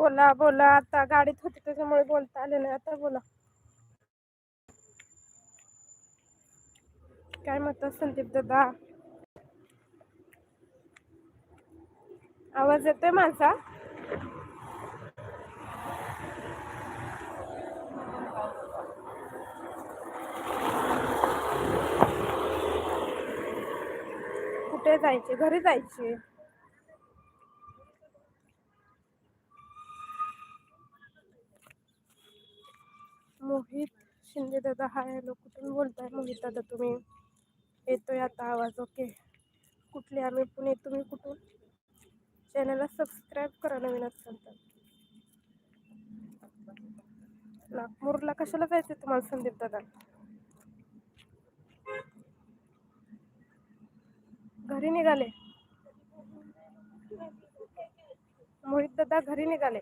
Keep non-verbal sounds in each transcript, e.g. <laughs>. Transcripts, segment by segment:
बोला बोला. आता गाडीत होती त्याच्यामुळे बोलता आले नाही. आता बोला. काय म्हणतात संदीप दादा? आवाज येतोय माझा? कुठे जायचे? घरी जायचे मोहित म्हणजे दादा हा हॅलो कुठून बोलताय मोहित दादा तुम्ही येतोय आता आवाज ओके. कुठले आम्ही? पुणे तुम्ही कुठून? चॅनलला सबस्क्राईब करा नवीन असाल तर. नागपूरला कशाला जायचं तुम्हाला संदीप दादा? घरी निघाले? मोहित दादा घरी निघाले?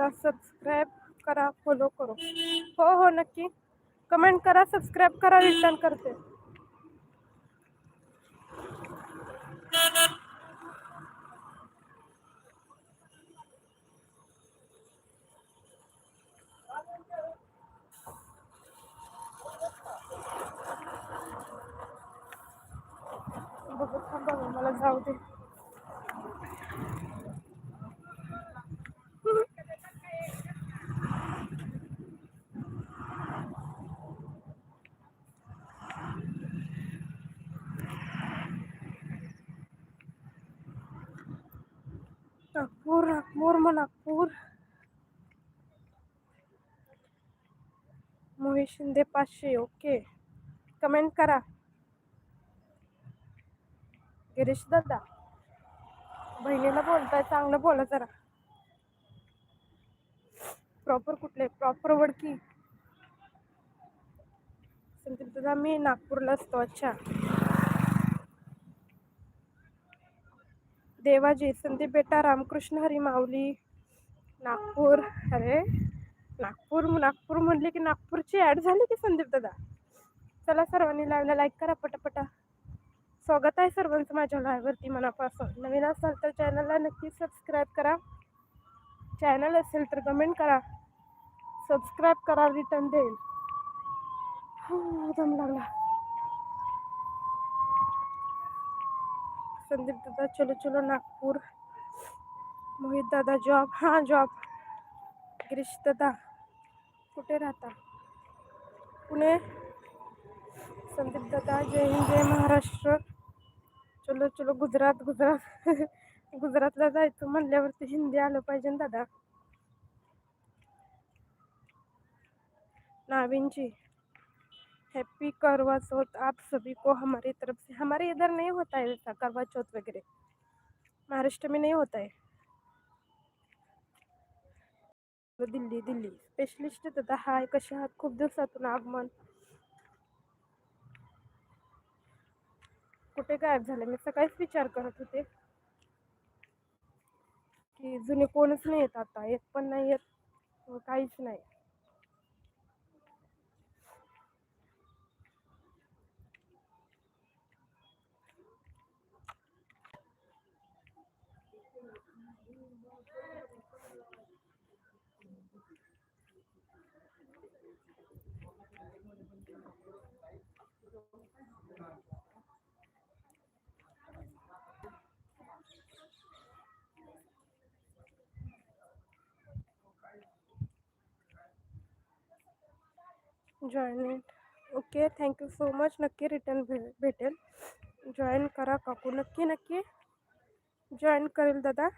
मोहित सबस्क्राईब करा फॉलो करो. हो हो नक्की. कमेंट करा सबस्क्राईब करा रिटर्न करते. मग मोहित शिंदे पाचशे ओके. कमेंट करा. गिरीश दादा बहिणीला बोलताय चांगलं बोला जरा. प्रॉपर कुठले प्रॉपर वडकी संदीप दादा मी नागपूरला असतो अच्छा. देवाजी संदीप बेटा रामकृष्ण हरी माऊली. नागपूर. अरे नागपूर नागपूर म्हणले की नागपूरची ॲड झाली की संदीप दादा? चला सर्वांनी लाईव्हला लाईक करा पटापटा. स्वागत आहे सर्वांचं माझ्या लाईव्हवरती मनापासून. नवीन असाल तर चॅनलला नक्की सबस्क्राईब करा. चॅनल असेल तर कमेंट करा. सबस्क्राईब करा रिटर्न देईल. दम लागला. संदीप दादा चलो चलो नागपूर. मोहित दादा जॉब हाँ जॉब गिरीश दादा कुठे राहता? पुणे. संदीप दादा, जय हिंद, जय महाराष्ट्र. चलो चलो, गुजरात गुजरात. <laughs> गुजरातला जायचं म्हणल्यावरती हिंदी आलं पाहिजे दादा. नाविन जी हैप्पी करवा चौथ आप सभी को हमारी तरफ़ से. हमारे इधर नहीं होता है ऐसा करवा चौथ वगैरह महाराष्ट्र में नहीं होता है. दिल्ली दिल्ली. स्पेशलिस्ट दादा हाय कसे आहात? खूप दिवसातून आगमन. कुठे गायब झाले? मी सकाळीच विचार करत होते. की जुने कोणच नाही येत आता. येत पण नाही येत काहीच नाही join okay thank you so much नक्की रिटर्न भे भेटेल जॉईन करा काकू नक्की नक्की जॉईन करेल दादा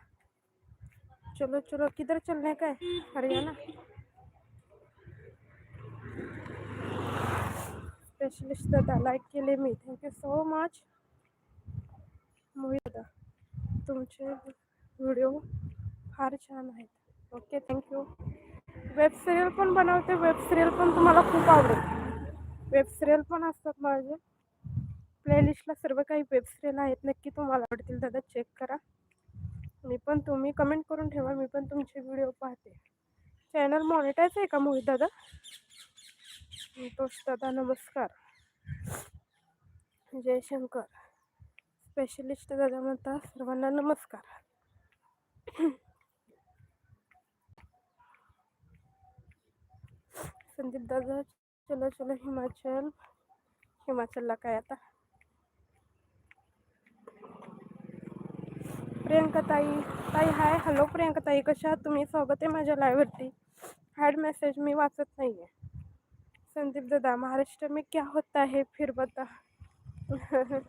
चलो चलो किधर चलने का है हरियाणा स्पेशलिस्ट दादा लाईक केले मी thank you so much Mohit दादा तुमचे व्हिडिओ फार छान आहेत ओके थँक्यू वेब सिरियल पण बनवते वेब सिरियल पण तुम्हाला खूप आवडेल. वेब सिरियल पण असतात माझे. प्लेलिस्टला सर्व काही वेब सिरियल आहेत नक्की तुम्हाला आवडतील दादा चेक करा. मी पण तुम्ही कमेंट करून ठेवा मी पण तुमचे व्हिडिओ पाहते. चॅनल मॉनिटाईज आहे का मोहित दादा? संतोष दादा नमस्कार. जयशंकर स्पेशलिस्ट दादा म्हणता सर्वांना नमस्कार. संदीप दादा, चलो चलो, हिमाचल हिमाचलला काय आता? प्रियंका ताई ताई, हाय, हॅलो, प्रियंका ताई, कशा तुम्ही? स्वागत आहे माझ्या लाईव्हवरती हॅड मेसेज मी वाचत नाही आहे संदीप दादा महाराष्ट्र में क्या होता है फिर बता? <laughs>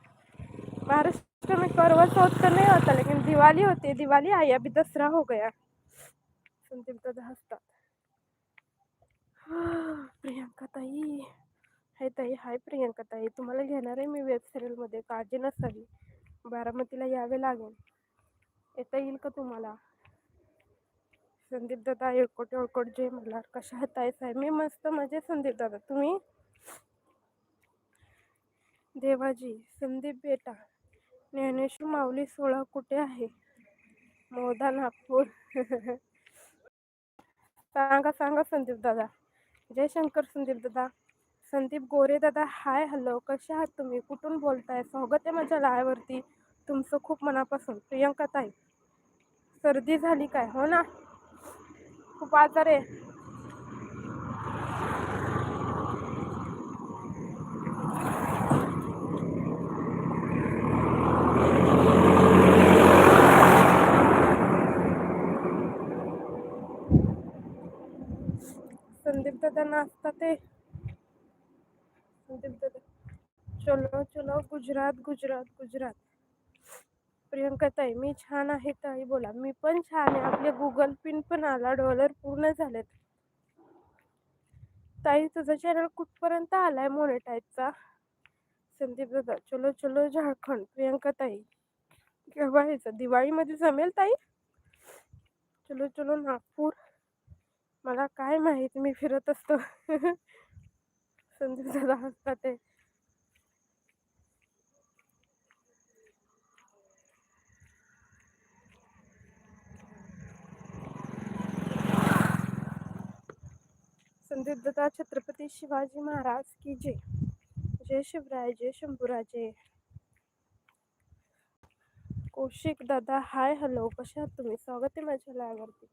महाराष्ट्र में करवा चौथ का नहीं होता, लेकिन दिवाली होती. है दिवाली आई अभी दसरा हो गया. संदीप दादा हसतात. <gasps> प्रियांका ताई. हाय ताई हाय प्रियंका ताई. तुम्हाला घेणार आहे मी वेब सिरियलमध्ये काळजी नसावी. बारामतीला यावे लागेल. येता येईल का तुम्हाला? संदीप दादा एळकोट एळकोट जे मल्हार. कशा आहात ताई साहेब? मी मस्त मजे संदीप दादा. तुम्ही? देवाजी संदीप बेटा. ज्ञानेश्वर माऊली सोळा कुठे आहे? मोदा नागपूर. <laughs> सांगा सांगा संदीप दादा. जयशंकर संदीप दादा. संदीप गोरे दादा हाय हॅलो. कसे आहात तुम्ही? कुठून बोलताय? स्वागत आहे माझ्या लायवरती तुमचं खूप मनापासून. प्रियंका ताई. सर्दी झाली काय? हो ना? खूप आजार आहे संदीप दादा नाचता ते। चलो चलो गुजरात गुजरात गुजरात। प्रियंका ताई मी छान आहे ताई बोला. मी पण छान आहे. आपले गुगल पिन पण आला डॉलर पूर्ण झालेत. ताई तुझा चॅनल कुठपर्यंत आलाय मोनेटाईजचा संदीप दादा चलो चलो झारखंड. प्रियंका ताई केव्हा यायचं दिवाळीमध्ये जमेल ताई? चलो चलो नागपूर. मला काय माहीत मी फिरत असतो. <laughs> संदीप दादा हसतात ते. संदीप दादा छत्रपती शिवाजी महाराज की जय. जय शिवराय जय शंभूराजे. कौशिक दादा हाय हॅलो कशा आहात तुम्ही? स्वागत आहे माझ्या लायवरती